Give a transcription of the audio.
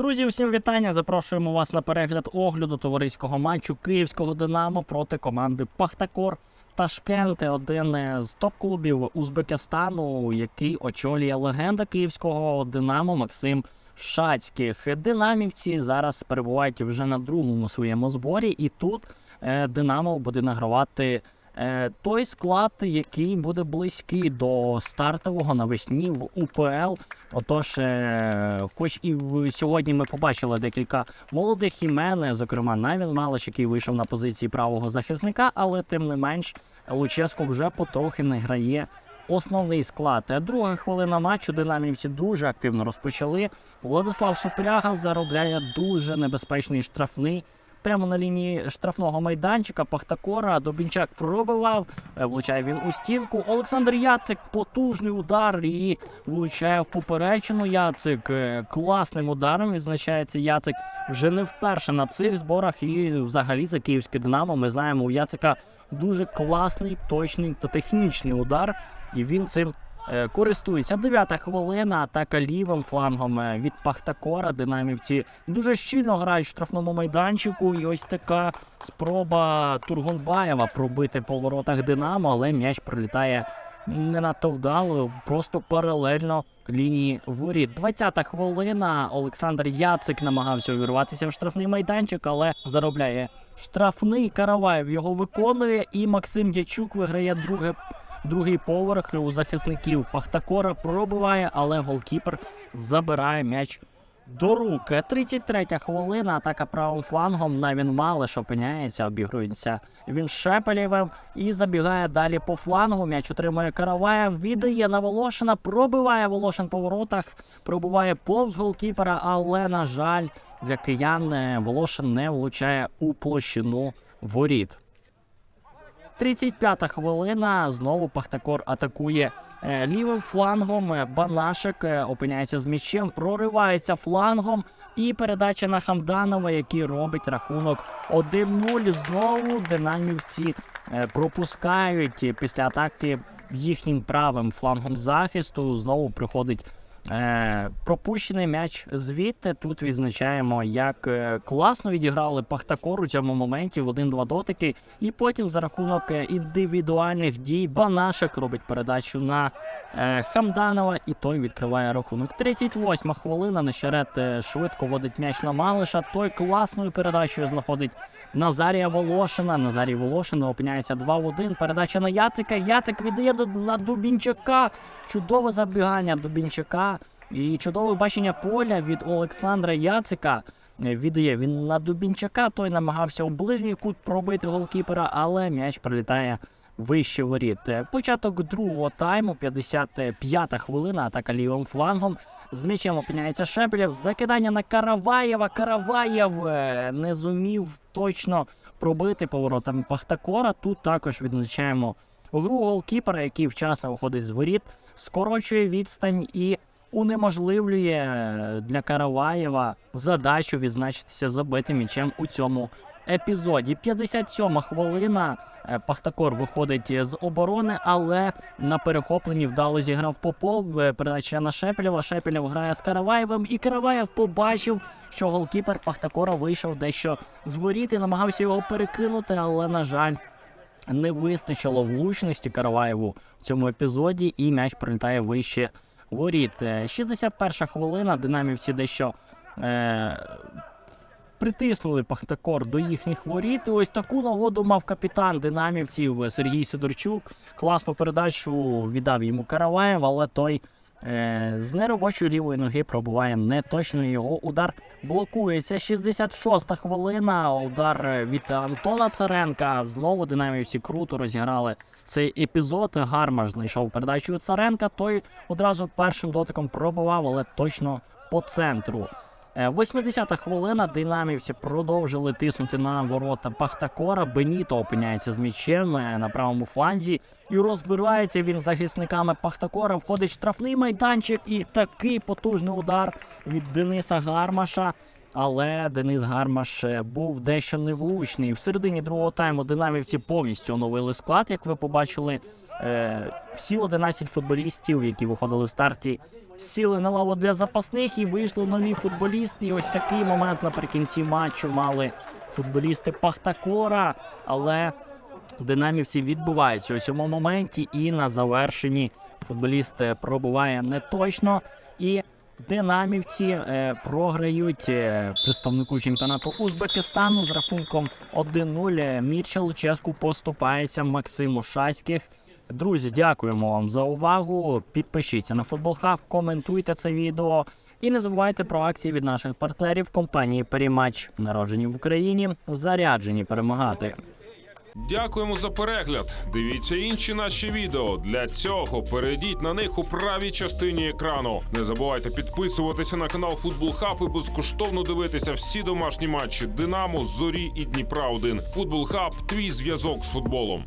Друзі, усім вітання! Запрошуємо вас на перегляд огляду товариського матчу київського Динамо проти команди Пахтакор Ташкент, один з топ-клубів Узбекистану, який очолює легенда київського Динамо Максим Шацьких. Динамівці зараз перебувають вже на другому своєму зборі, і тут е, Динамо буде награвати той склад, який буде близький до стартового навесні в УПЛ. Отож, е, хоч і в сьогодні ми побачили декілька молодих імен, зокрема Навін Малиш, який вийшов на позиції правого захисника, але тим не менш Луческо вже потрохи не грає. Основний склад. Е, Друга хвилина матчу динамівці дуже активно розпочали. Владислав Супряга заробляє дуже небезпечний штрафний. Прямо на лінії штрафного майданчика Пахтакора Добінчак пробивав, е, влучає він у стінку. Олександр Яцик потужний удар і влучає в поперечину. Яцик е, класним ударом відзначається Яцик вже не вперше на цих зборах. І взагалі за київське Динамо ми знаємо у Яцика дуже класний, точний та технічний удар, і він цим користується. Дев'ята хвилина, атака лівим флангом е, від Пахтакора. Динамівці дуже щільно грають в штрафному майданчику. І ось така спроба Тургунбаєва пробити по воротах Динамо, але м'яч прилітає не надто вдало, просто паралельно лінії воріт. 20-та хвилина. Олександр Яцик намагався увірватися в штрафний майданчик, але заробляє штрафний. Караваєв його виконує, і Максим Дячук виграє друге. Другий поверх у захисників Пахтакора пробиває, але голкіпер забирає м'яч до рук. 33-я хвилина. Атака правим флангом. Навін Малиш опиняється, обігрується він Шепелєвим і забігає далі по флангу. М'яч отримує Караваєв, віддає на Волошина, пробиває Волошин по воротах, пробиває повз голкіпера, але, на жаль, для киян е, Волошин не влучає у площину воріт. 35-та хвилина. Знову Пахтакор атакує е, лівим флангом. Е, Банашек е, опиняється з м'ячем, проривається флангом. І передача на Хамданова, який робить рахунок 1-0. Знову динамівці пропускають після атаки їхнім правим флангом захисту. Знову приходить пропущений м'яч звідти. Тут відзначаємо, як е, класно відіграли Пахтакор у цьому моменті в один-два дотики. І потім за рахунок е, індивідуальних дій Банашек робить передачу на е, Хамданова, і той відкриває рахунок. 38-ма хвилина. Нещерет е, швидко водить м'яч на Малиша. Той класною передачею знаходить Назарія Волошина. Назарій Волошин опиняється 2 в 1. Передача на Яцика. Яцик віддає на Дубінчака. Чудове забігання Дубінчака. І чудове бачення поля від Олександра Яцика. Віддає він на Дубінчака. Той намагався у ближній кут пробити голкіпера, але м'яч прилітає вище воріт. Початок другого тайму, 55-та хвилина, атака лівим флангом. З м'ячем опиняється Шепелєв. Закидання на Караваєва. Караваєв е, не зумів точно пробити поворотами Пахтакора. Тут також відзначаємо гру голкіпера, який вчасно виходить з воріт, скорочує відстань і унеможливлює для Караваєва задачу відзначитися забитим м'ячем у цьому епізоді. 57 хвилина. Е, Пахтакор виходить з оборони, але на перехопленні вдало зіграв Попов. Е, Передача на Шепелєва. Шепелєв грає з Караваєвим, і Караваєв побачив, що голкіпер Пахтакора вийшов дещо з воріт намагався його перекинути, але, на жаль, не вистачило влучності Караваєву в цьому епізоді, і м'яч прилітає вище воріт. Е, 61 хвилина. Динамівці дещо е, притиснули Пахтакор до їхніх воріт. І ось таку нагоду мав капітан динамівців Сергій Сидорчук. Класну передачу віддав йому Караваєв, але той. Е, з неробочої лівої ноги пробуває неточно його удар блокується. 66-та хвилина. Удар е, від Антона Царенка. Знову динамівці круто розіграли цей епізод. Гармаш знайшов передачу Царенка. Той одразу першим дотиком пробував, але точно по центру. Е, 80-та хвилина. Динамівці продовжили тиснути на ворота Пахтакора. Беніто опиняється з м'ячем е, на правому фланзі і розбирається він захисниками Пахтакора. Входить штрафний майданчик і такий потужний удар від Дениса Гармаша. Але Денис Гармаш е, був дещо невлучний. В середині другого тайму динамівці повністю оновили склад, як ви побачили. Е, всі 11 футболістів, які виходили в старті сіли на лаву для запасних і вийшли нові футболісти. І ось такий момент наприкінці матчу мали футболісти Пахтакора, але динамівці відбуваються у цьому моменті, і на завершенні футболіст е, пробуває не точно. І динамівці е, програють е, представнику чемпіонату Узбекистану з рахунком 1-0. Е, Мірча Луческу поступається Максиму Шацьких. Друзі, дякуємо вам за увагу. Підпишіться на Футбол Хаб, коментуйте це відео. І не забувайте про акції від наших партнерів компанії Перімач, народжені в Україні, заряджені перемагати. Дякуємо за перегляд. Дивіться інші наші відео. Для цього перейдіть на них у правій частині екрану. Не забувайте підписуватися на канал Футбол Хаб і безкоштовно дивитися всі домашні матчі Динамо, Зорі і Дніпра 1 Футбол Хаб твій зв'язок з футболом.